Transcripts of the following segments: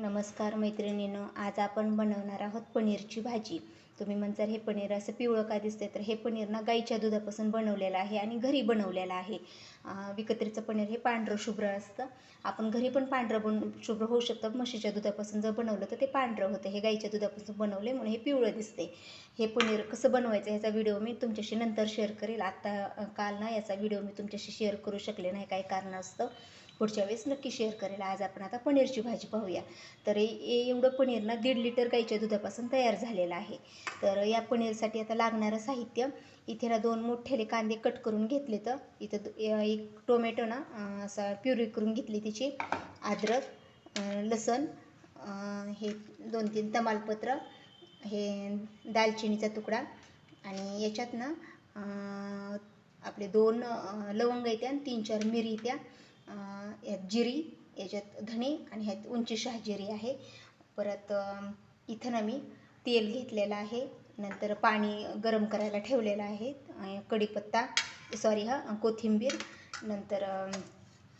नमस्कार मैत्रिणीनं आज आपण बनवणार आहोत पनीरची भाजी. तुम्ही म्हणताल हे पनीर असं पिवळं का दिसते तर हे पनीर ना गाईच्या दुधापासून बनवलेलं आहे आणि घरी बनवलेलं आहे. विकत्रीचं पनीर हे पांढरं शुभ्र असतं. आपण घरी पण पांढरं बन शुभ्र होऊ शकतं. म्हशीच्या दुधापासून जर बनवलं तर ते पांढरं होतं. हे गाईच्या दुधापासून बनवले म्हणून हे पिवळं दिसते हे पनीर कसं बनवायचं ह्याचा व्हिडिओ मी तुमच्याशी नंतर शेअर करेल. आत्ता काल ना याचा व्हिडिओ मी तुमच्याशी शेअर करू शकले नाही काही कारणास्तव. पुढच्या वेळेस नक्की शेअर करेल. आज आपण आता पनीरची भाजी पाहूया. तर ए- एवढं पनीर ना दीड लिटर गाईच्या दुधापासून तयार झालेलं आहे. तर या पनीरसाठी आता लागणारं साहित्य इथे ना दोन मोठेले कांदे कट करून घेतले तर इथं एक टोमॅटो ना असा प्युरी करून घेतली तिची. अद्रक लसण हे दोन तीन तमालपत्र हे दालचिनीचा तुकडा आणि याच्यात ना आपले दोन लवंग येत्या आणि तीन चार मिरी येत्या यात जिरी याच्यात धणे आणि ह्यात उंची शहाजिरी आहे. परत इथं ना मी तेल घेतलेलं आहे. नंतर पाणी गरम करायला ठेवलेलं आहे. कढीपत्ता सॉरी हा कोथिंबीर. नंतर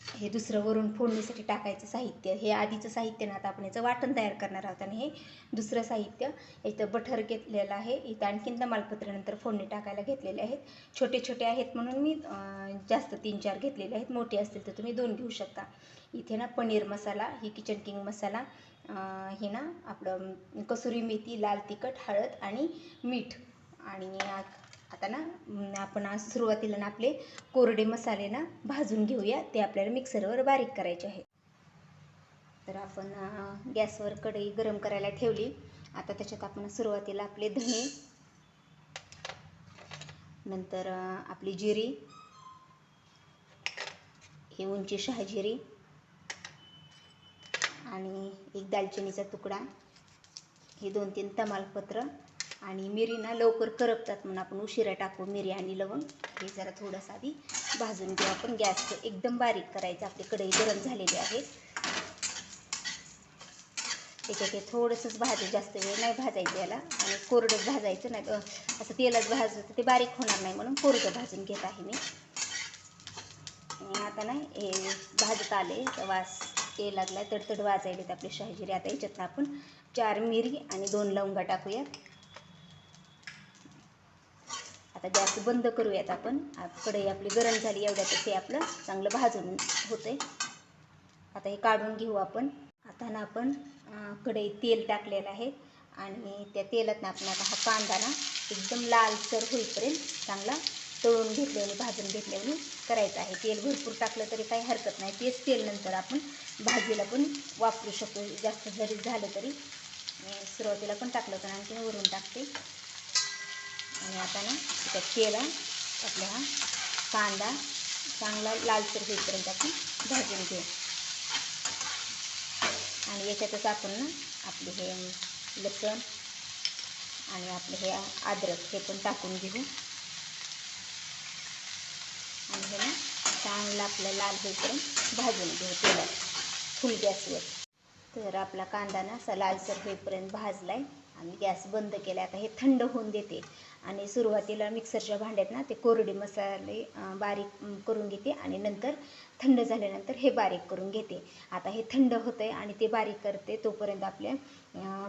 हे दुसरं वरून फोडणीसाठी टाकायचं साहित्य. हे आधीचं साहित्य ना आता आपण याचं वाटण तयार करणार आहोत. आणि हे दुसरं साहित्य इथं बटर घेतलेलं आहे. इथं आणखीन तमालपत्र नंतर फोडणी टाकायला घेतलेले आहेत. छोटे छोटे आहेत म्हणून मी जास्त तीन चार घेतलेले आहेत. मोठे असतील तर तुम्ही दोन घेऊ शकता. इथे ना पनीर मसाला ही किचन किंग मसाला हे ना आपलं कसुरी मेथी लाल तिखट हळद आणि मीठ आणि आता ना आपण आज सुरुवातीला ना आपले कोरडे मसाले ना भाजून घेऊया. ते आपल्याला मिक्सरवर बारीक करायचे आहेत. तर आपण गॅसवर कढई गरम करायला ठेवली. आता त्याच्यात आपण सुरुवातीला आपले धणे नंतर आपली जिरी हे उंची शहाजिरी आणि एक दालचिनीचा तुकडा हे दोन तीन तमालपत्र आणि मिरी ना लवकर करपतात म्हणून आपण उशिरा टाकू मिरी आणि लवंग. हे जरा थोडंसं आधी भाजून घेऊ. आपण गॅस एकदम बारीक करायचं. आपली कढई गरम झालेली आहे त्याच्यात हे थोडंसंच भाजू. जास्त वेळ नाही भाजायचं याला. आणि कोरडंच भाजायचं नाही. तर असं तेलात भाजलं तर ते बारीक होणार नाही म्हणून कोरडं भाजून घेत आहे मी. आता नाही हे भाजत आले. तर वास ते लागला तडतड वाजायला आपली शहाजिरी आता याच्यातनं आपण चार मिरी आणि दोन लवंगा टाकूयात आता गॅस बंद करूयात आपण. कढई आपली गरम झाली एवढ्यातच हे आपलं चांगलं भाजून होतंय. आता हे काढून घेऊ आपण. आता ना आपण कढईत तेल टाकलेलं आहे. आणि त्या तेलात ना आपण आता हा कांदा ना एकदम लालसर होईपर्यंत चांगला तळून घेतल्याने भाजून घेतल्याने करायचं आहे. तेल भरपूर टाकलं तरी काही हरकत नाही. तेच तेल नंतर आपण भाजीला पण वापरू शकतो. जास्त जरी झालं तरी सुरुवातीला पण टाकलं तर आणखी वरून टाकते. आणि आता ना त्याच्यात केला आपला हा कांदा चांगला लालसर होईपर्यंत आपण भाजून घेऊ. आणि याच्यातच आपण ना आपले हे लसण आणि आपले हे अद्रक हे पण टाकून घेऊ. आणि हे ना चांगलं आपलं लाल होईपर्यंत भाजून घेऊ तेलात फुल गॅसवर तर आपला कांदा ना असा लालसर होईपर्यंत भाजला आहे आणि गॅस बंद केला आता हे थंड होऊन देते. आणि सुरुवातीला मिक्सरच्या भांड्यात ना ते कोरडे मसाले बारीक करून घेते आणि नंतर थंड झाल्यानंतर हे बारीक करून घेते. आता हे थंड होतं आहे आणि ते बारीक करते तोपर्यंत आपले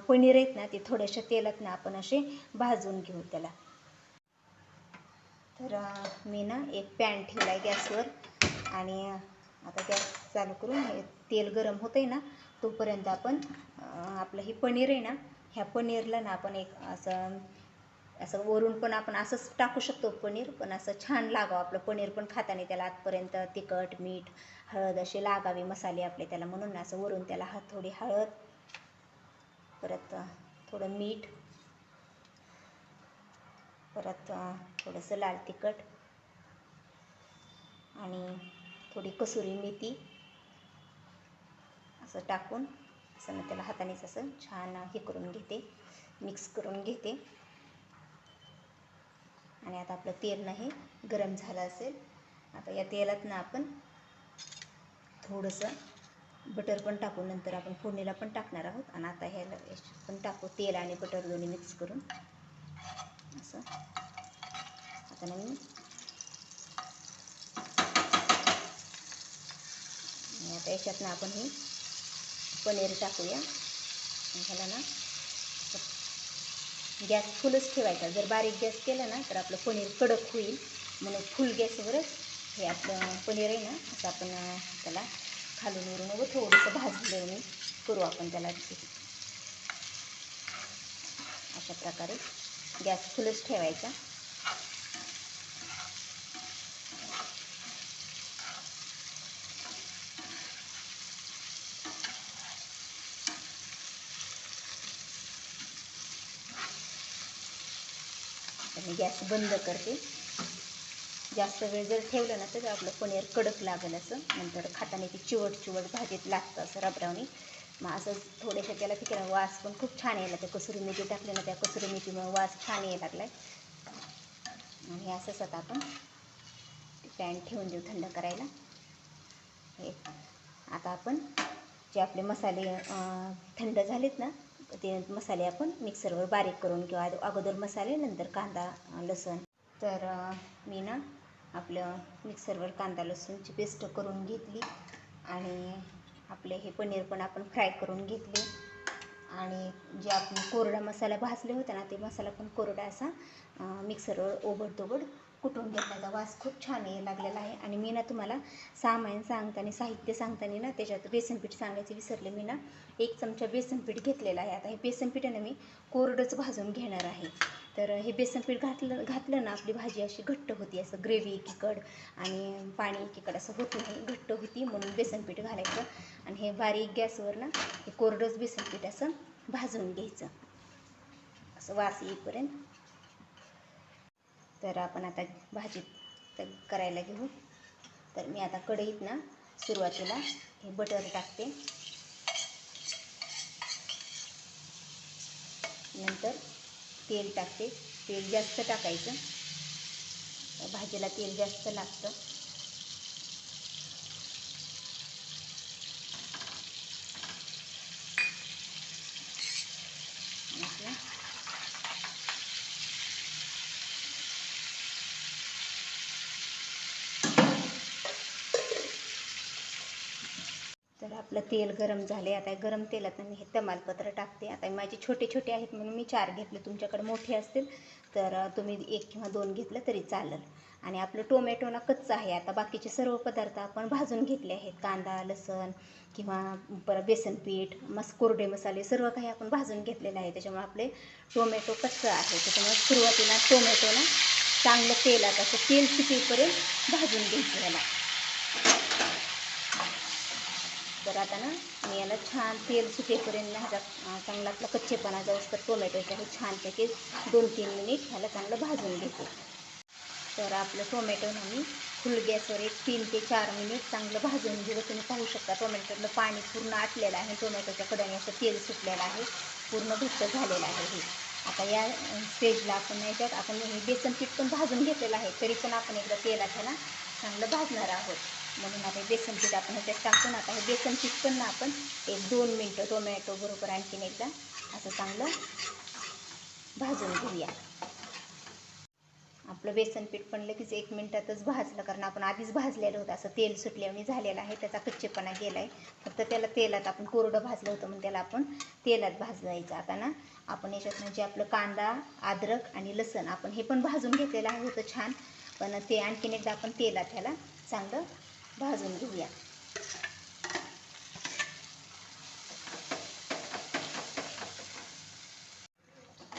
पनीर आहेत ना ते थोड्याशा तेलात ना आपण असे भाजून घेऊ त्याला. तर मी ना एक पॅन ठेवला आहे गॅसवर आणि आता गॅस चालू करून हे तेल गरम होतं आहे ना तोपर्यंत आपण आपलं हे पनीर आहे ना ह्या पनीरला ना आपण एक असं असं वरून पण आपण असंच टाकू शकतो पनीर पण असं छान लागावं. आपलं पनीर पण खाताना त्याला आतपर्यंत तिखट मीठ हळद असे लागावे मसाले आपले त्याला म्हणून असं वरून त्याला हा थोडी हळद परत थोडं मीठ परत थोडंसं लाल तिखट आणि थोडी कसुरी मेथी असं टाकून असं मी त्याला हातानेच असं छान हे करून घेते मिक्स करून घेते. आणि आता आपलं तेल नाही गरम झालं असेल आता या तेलात ना आपण थोडंसं बटर पण टाकू नंतर आपण फोडणीला पण टाकणार आहोत. आणि आता ह्याला पण टाकू तेल आणि बटर दोन्ही मिक्स करून. असं. आता ना मी आता याच्यातनं आपण ही पनीर टाकूया. ह्याला ना? गॅस फुलच ठेवायचा. जर बारीक गॅस केला ना तर आपलं पनीर कडक होईल. म्हणून फुल गॅसवरच हे आपलं पनीर आहे ना असं आपण त्याला खालून वरून व थोडंसं भाजलं करू आपण त्याला अशा प्रकारे गॅस फुलच ठेवायचा. मी गॅस बंद करते. जास्त वेळ जर ठेवलं ना तर आपलं पनीर कडक लागेल असं. नंतर खाताना ती चिवट चिवट भाजीत लागतं असं रबरावणी मग असं थोड्याशा त्याला तिकडे वास पण खूप छान यायला त्या कसुरी मेथी टाकली ना त्या कसुरी मेथीमुळे वास छान यायला लागलाय. आणि असंच आता आपण पॅन ठेवून देऊ थंड करायला. हे. आता आपण जे आपले मसाले थंड झालेत ना ते मसाले आपण मिक्सरवर बारीक करून किंवा अगोदर मसाले नंतर कांदा लसूण. तर मी ना आपलं मिक्सरवर कांदा लसूणची पेस्ट करून घेतली आणि आपले हे पनीर पण आपण फ्राय करून घेतले. आणि जे आपण कोरडा मसाला भाजले होते ना ते मसाला पण कोरडा असा मिक्सरवर ओबडधोबड कुटून घेतल्याचा वास खूप छान यायला लागलेला आहे. आणि मी ना तुम्हाला सामान सांगताना साहित्य सांगताना ना त्याच्यात बेसनपीठ सांगायचं सांगायचे विसरले मी ना. एक चमचा बेसनपीठ घेतलेला घेतलेलं आहे. आता हे बेसनपीठानं मी कोरडंच भाजून घेणार आहे. तर हे बेसनपीठ घातलं घातलं ना आपली भाजी अशी घट्ट होती असं ग्रेव्ही एकीकड आणि पाणी एकीकड असं होत नाही घट्ट होती म्हणून बेसनपीठ घालायचं. आणि हे बारीक गॅसवर ना हे कोरडंच बेसनपीठ असं भाजून घ्यायचं. असं वास येईपर्यंत तर आपण आता भाजी तर करायला घेऊ. तर मी आता कढईत ना सुरुवातीला हे बटर टाकते. नंतर तेल टाकते. तेल जास्त टाकायचं. भाजीला तेल जास्त लागतं म्हटलं तर आपलं तेल गरम झाले आता गरम तेलात मी हे तमालपत्र टाकते. आता माझे छोटे छोटे आहेत म्हणून मी चार घेतले तुमच्याकडे मोठे असतील तर तुम्ही एक किंवा दोन घेतलं तरी चालेल. आणि आपलं टोमॅटो ना कच्चं आहे आता बाकीचे सर्व पदार्थ आपण भाजून घेतले आहेत. कांदा लसण किंवा परत बेसन पीठ मस कोरडे मसाले सर्व काही आपण भाजून घेतलेलं आहे. त्याच्यामुळे आपले टोमॅटो कच्चं आहे. त्याच्यामुळे सुरुवातीला टोमॅटो ना चांगलं तेलात असं तेल सुटेपर्यंत भाजून घ्यायचं याला. तर आता ना मी याला छान तेल सुटेपर्यंत ह्याचा अं, चांगला आपला कच्चेपणा जाऊस तर टोमॅटोचा हे छानपैकी दोन तीन मिनिट ह्याला चांगलं भाजून घेते. तर आपलं टोमॅटो ना मी फुल गॅसवर एक तीन ते चार मिनिट चांगलं भाजून घेऊ तुम्ही पाहू शकता टोमॅटोतलं पाणी पूर्ण आटलेलं आहे. टोमॅटोच्या कड्याने असं तेल सुटलेलं आहे. पूर्ण घट्ट झालेलं आहे हे. आता या स्टेजला आपण याच्यात आपण हे बेसन पीठ पण भाजून घेतलेलं आहे. तरी पण आपण एकदा तेलात ह्याला चांगलं भाजणार आहोत. म्हणून आता बेसन पीठ आपण ह्याच्यात टाकून आता हे बेसन पीठ पण ना आपण एक दोन मिनटं टोमॅटो बरोबर आणखीन एकदा असं चांगलं भाजून घेऊया. आपलं बेसन पीठ पण लगेच एक मिनटातच भाजलं कारण आपण आधीच भाजलेलं होतं असं तेल सुटल्याने झालेलं आहे त्याचा कच्चेपणा गेला आहे फक्त त्याला तेलात आपण कोरडं भाजलं होतं म्हणून त्याला आपण तेलात भाजायचं आता ना आपण याच्यात म्हणजे आपलं कांदा अद्रक आणि लसण आपण हे पण भाजून घेतलेलं आहे होतं छान. पण ते आणखीन एकदा आपण तेलात ह्याला चांगलं भाजून घेऊया.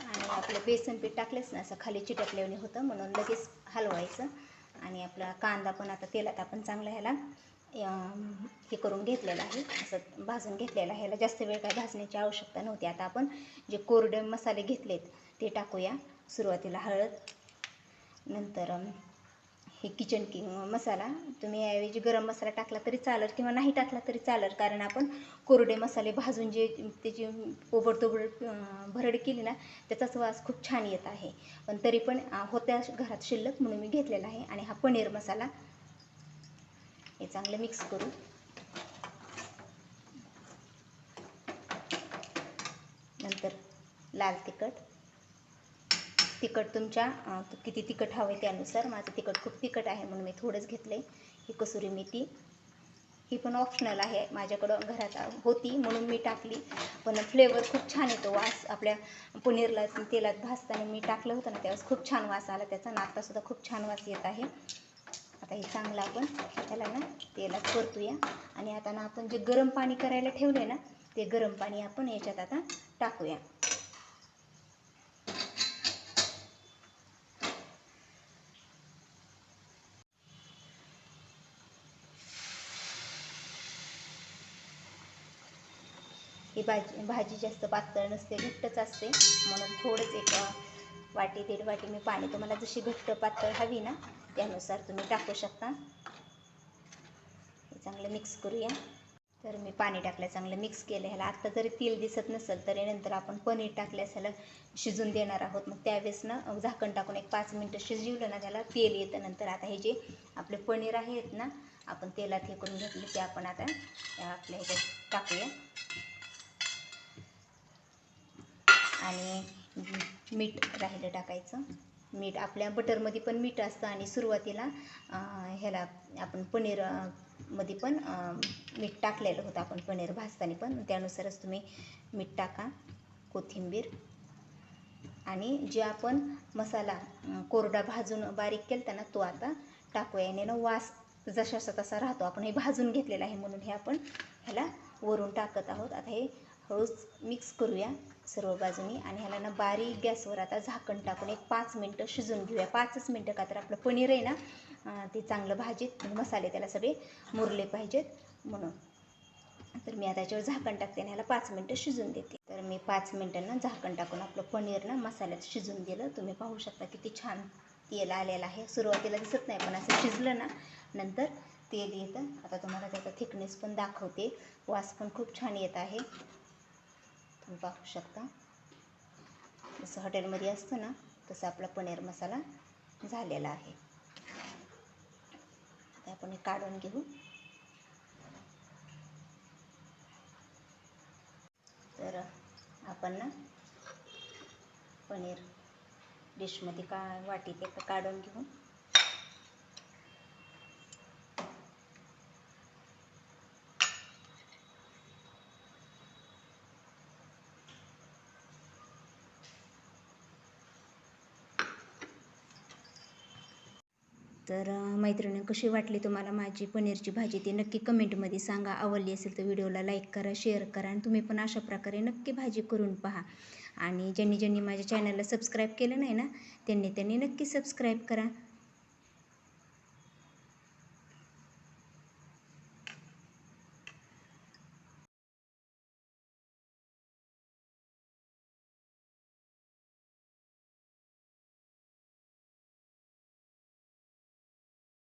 आणि आपलं बेसन पीठ टाकलंच ना असं खाली चिटकल्याने होतं म्हणून लगेच हलवायचं. आणि आपला कांदा पण आता तेलात आपण चांगला ह्याला हे करून घेतलेलं आहे. असं भाजून घेतलेलं आहे. ह्याला जास्त वेळ काय भाजण्याची आवश्यकता नव्हती. आता आपण जे कोरडे मसाले घेतलेत ते टाकूया. सुरुवातीला हळद नंतर हे किचन किंग मसाला. तुम्ही याऐवजी गरम मसाला टाकला तरी चालेल किंवा नाही टाकला तरी चालेल. कारण आपण कोरडे मसाले भाजून जे त्याची ओबडतोबड भरड केली ना त्याचाच वास खूप छान येत आहे. पण तरी पण होत्या घरात शिल्लक म्हणून मी घेतलेला आहे आणि हा पनीर मसाला हे चांगलं मिक्स करू नंतर लाल तिखट. तिखट तुमच्या किती तिखट हवं आहे त्यानुसार. माझं तिखट खूप तिखट आहे म्हणून मी थोडंच घेतलं आहे ही कसुरी मेथी. ही पण ऑप्शनल आहे. माझ्याकडं घरात होती म्हणून मी टाकली. पण फ्लेवर खूप छान येतो. वास आपल्या पनीरला तेलात भाजताना मी टाकलं होतं ना त्यावेळेस खूप छान वास आला. त्याचा नातासुद्धा खूप छान वास येत आहे. आता हे चांगलं आपण त्याला ना तेलात परतूया. आणि आता ना आपण जे गरम पाणी करायला ठेवले ना ते गरम पाणी आपण याच्यात आता टाकूया. ती भाजी भाजी जास्त पातळ नसते घट्टच असते. म्हणून थोडंच एक वाटी दीड वाटी मी पाणी तुम्हाला जशी घट्ट पातळ हवी ना त्यानुसार तुम्ही टाकू शकता. चांगलं मिक्स करूया. तर मी पाणी टाकलं चांगलं मिक्स केलं. ह्याला आत्ता जरी तेल दिसत नसेल तरी नंतर आपण पनीर टाकल्यास ह्याला शिजून देणार आहोत. मग त्यावेळेस ना झाकण टाकून एक पाच मिनटं शिजवलं ना त्याला तेल येतं नंतर. आता हे जे आपले पनीर आहेत ना आपण तेलात हे करून घेतले ते आपण आता आपल्या ह्याच्यात टाकूया. आणि मीठ राहिलं टाकायचं. मीठ आपल्या बटरमध्ये पण मीठ असतं आणि सुरुवातीला ह्याला आपण पनीरमध्ये पण मीठ टाकलेलं होतं आपण पनीर भाजताना पण. त्यानुसारच तुम्ही मीठ टाका कोथिंबीर. आणि जे आपण मसाला कोरडा भाजून बारीक केला ना तो आता टाकूया. आणि ना वास जशाचा तसा राहतो. आपण हे भाजून घेतलेलं आहे म्हणून हे आपण ह्याला वरून टाकत आहोत. आता हे हळूच मिक्स करूया सर्व बाजूनी. आणि ह्याला ना बारीक गॅसवर आता झाकण टाकून एक पाच मिनटं शिजून घेऊया. पाचच मिनटं का तर आपलं पनीर आहे ना ते चांगलं भाजीत म्हणजे मसाले त्याला सगळे मुरले पाहिजेत म्हणून. तर मी आता याच्यावर झाकण टाकते आणि ह्याला पाच मिनटं शिजून देते. तर मी पाच मिनटांना झाकण टाकून आपलं पनीर ना मसाल्यात शिजून दिलं. तुम्ही पाहू शकता किती छान तेल आलेलं आहे. सुरुवातीला दिसत नाही पण असं शिजलं ना नंतर तेल येतं. आता तुम्हाला त्याचा थिकनेस पण दाखवते. वास पण खूप छान येत आहे. तुम्ही पाहू शकता. जसं हॉटेलमध्ये असतं ना तसं आपला पनीर मसाला झालेला आहे. आता आपण हे काढून घेऊ. तर आपण ना पनीर डिशमध्ये का वाटीत एका काढून घेऊ. तर मैत्रिणी कशी वाटली तुम्हाला माझी पनीरची भाजी? ती नक्की कमेंटमध्ये सांगा. आवडली असेल तर व्हिडिओला लाईक करा शेअर करा आणि तुम्ही पण अशा प्रकारे नक्की भाजी करून पहा. आणि ज्यांनी ज्यांनी माझ्या चॅनलला सबस्क्राईब केलं नाही ना त्यांनी त्यांनी नक्की सबस्क्राईब करा.